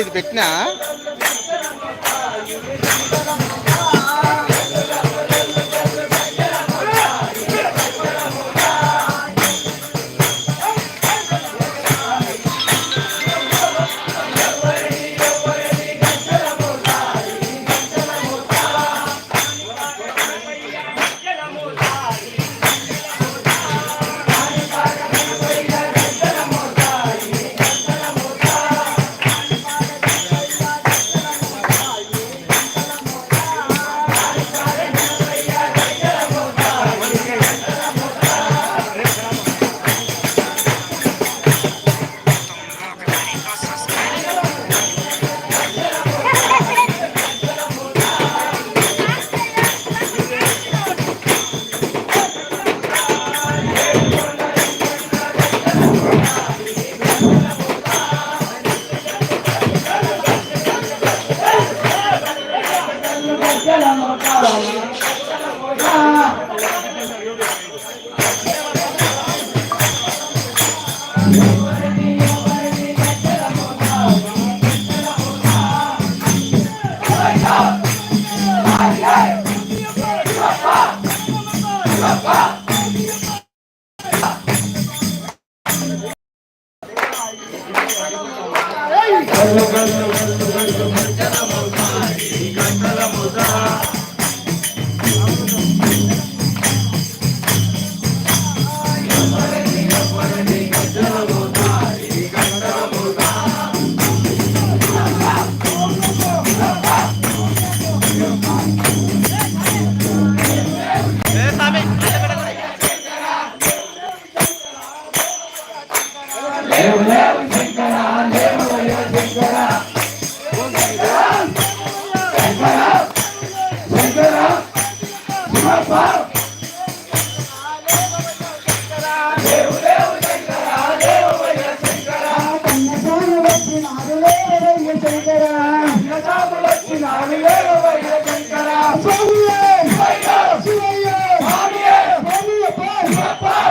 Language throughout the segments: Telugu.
ఇది పెట్టినా? Hey!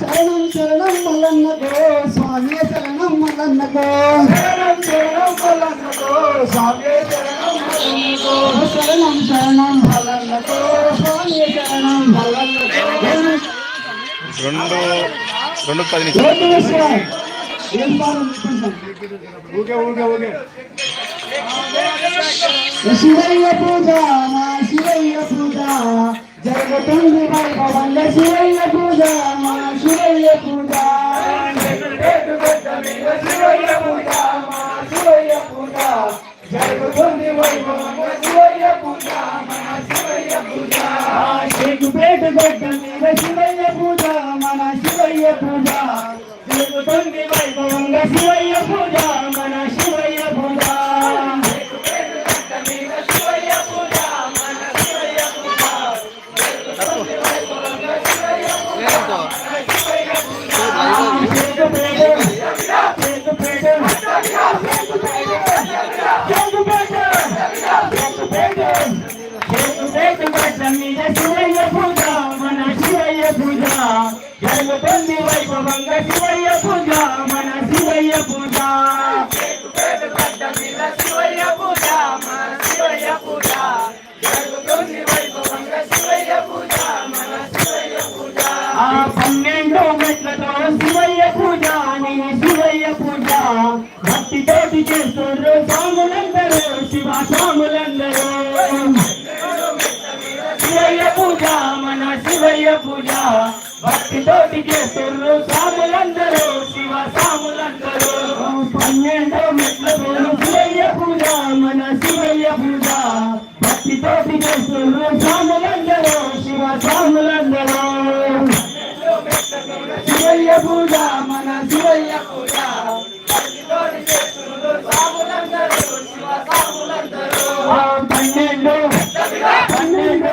శరణం శరణం మల్లన్నకో స్వామి శరణం మల్లన్నకో శరణం శరణం మల్లన్నకో స్వామి శరణం మల్లన్నకో శరణం శరణం మల్లన్నకో స్వామి శరణం మల్లన్నకో రెండు రెండు పది నిమిషాలు ఊగే ఊగే ఊగే శివయ్య పూజ మా శివయ్య పూజ. జరుగుతుంది వైభవంగా శివయ్య పూజ మా శివయ్య పూజ. జరుగుతుంది శివయ్య పూజ మన శివయ్య పూజ శివయ్య పూజ మన శివయ్య పూజ ఆ పన్నెండు మెట్లతో శివయ్య పూజ నీ శివయ్య పూజ భక్తితోటి చేస్తున్నారు స్వాములందరూ శివ స్వాములందరూ శివయ్య పూజ మన శివయ్య పూజ. భక్తితోటి చేస్తున్నారు స్వాములందరూ శివ స్వాములందరూ. పన్నెండో మెట్లతో శివయ్య పూజ మన శివయ్య పూజ. భక్తితోటి చేస్తున్నారు స్వాములందరూ శివ స్వాములందరూ. శివయ్య పూజ మన శివయ్య పూజ. భక్తితోటి శివ పన్నెండు పన్నెండు పన్నెండు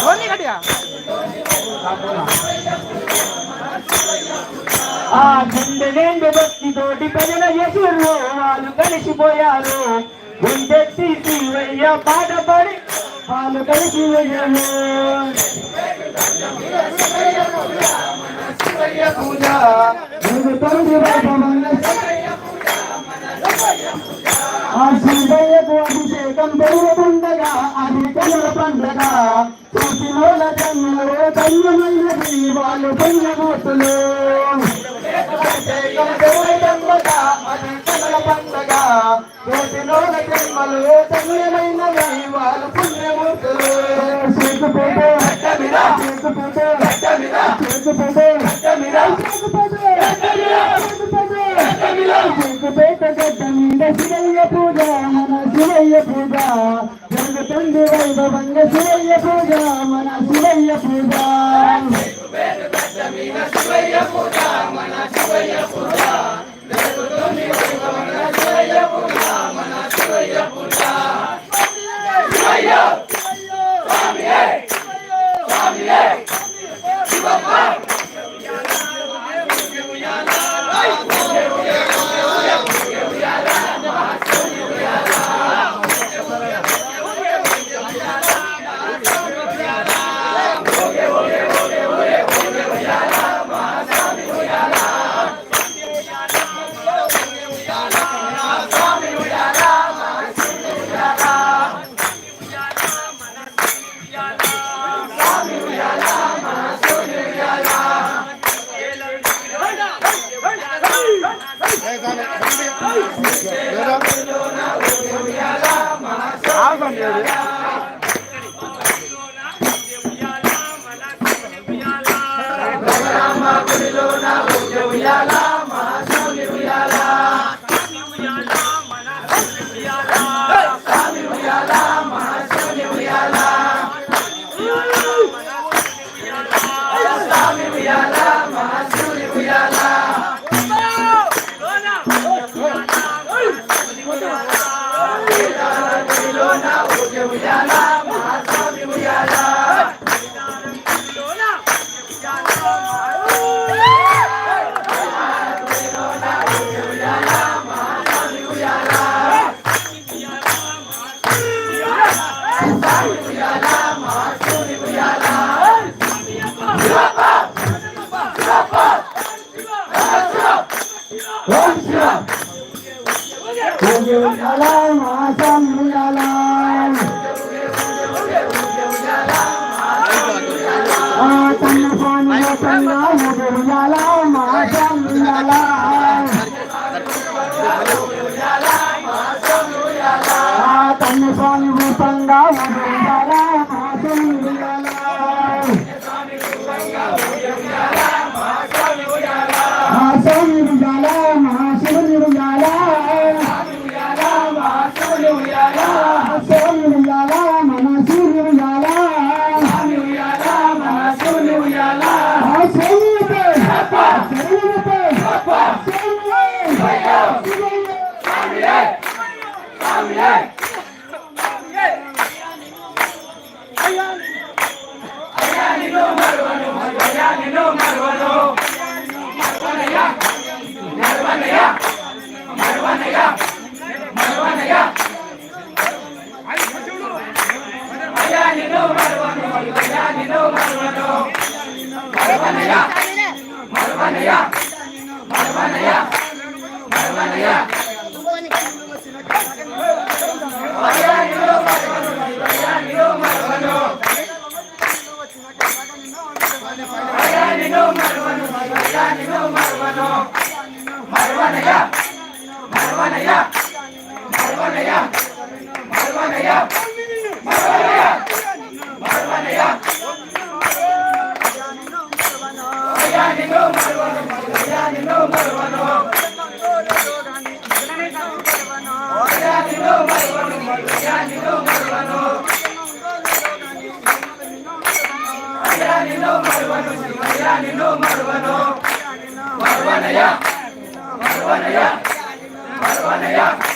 శివయ్య పూజ ఆ గుండె నిండు భక్తితోటి ప్రజల యశులు వాళ్ళు కలిసిపోయారు. గుండెత్తి శివయ్య పాట పడి వాళ్ళు కలిసిపోయారు. జరుగుతుంది వైభవంగా ఆ శివయ్యకు అభిషేకం జరుగుతుండగా అది కనుల పండగ చూసిన జన్మలో కన్యమైనది వాళ్ళు పుణ్యమూర్తులు అభిషేకం అది కనుల పండగ చూసిన జన్మలు కన్యమైనది వాళ్ళు పుణ్యమూర్తులు చేతుపేట గడ్డ మీద శివయ్య పూజ మన శివయ్య పూజ జరుగుతుంది వైభవంగా శివయ్య పూజ మన పూజ ఉయ్యాల ఆ తన పాని తన్న మరవనయ్యా. మరవనయ్యా. మరవనయ్యా. మరవనయ్యా. అయ్యా నిన్ను మరవను. అయ్యా నిన్ను మరవను. అయ్యా నిన్ను మరవను. అయ్యా నిన్ను మరవను. అయ్యా నిన్ను మరవను. అయ్యా నిన్ను మరవను. మరవనయ్యా. మరవనయ్యా. మరవనయ్యా.